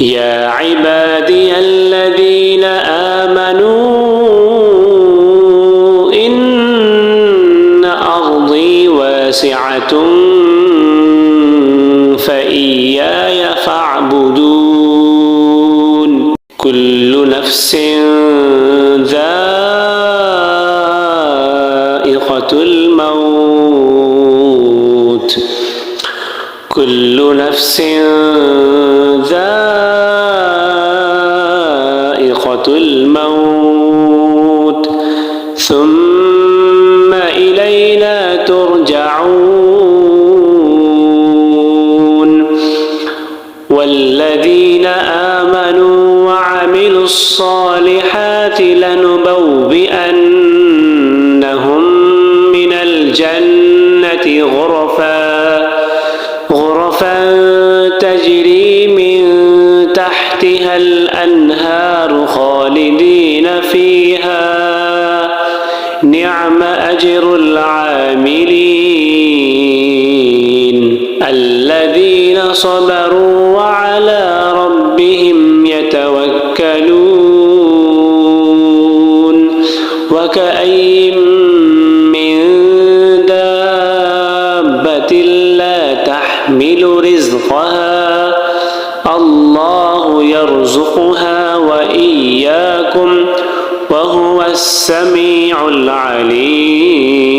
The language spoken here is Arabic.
يا عبادي الذين آمنوا إن أرضي واسعة فإياي فاعبدون. كل نفس ذائقة الموت. كل نفس ذائقة الموت ثم إلينا ترجعون والذين آمنوا وعملوا الصالحات لنبوئنهم من الجنة غرفا تجري من تحتها الأنهار خالدين نعم أجر العاملين الذين صبروا وعلى ربهم يتوكلون وكأي من دابة لا تحمل رزقها الله يرزقها وإياكم وهو السميع العليم.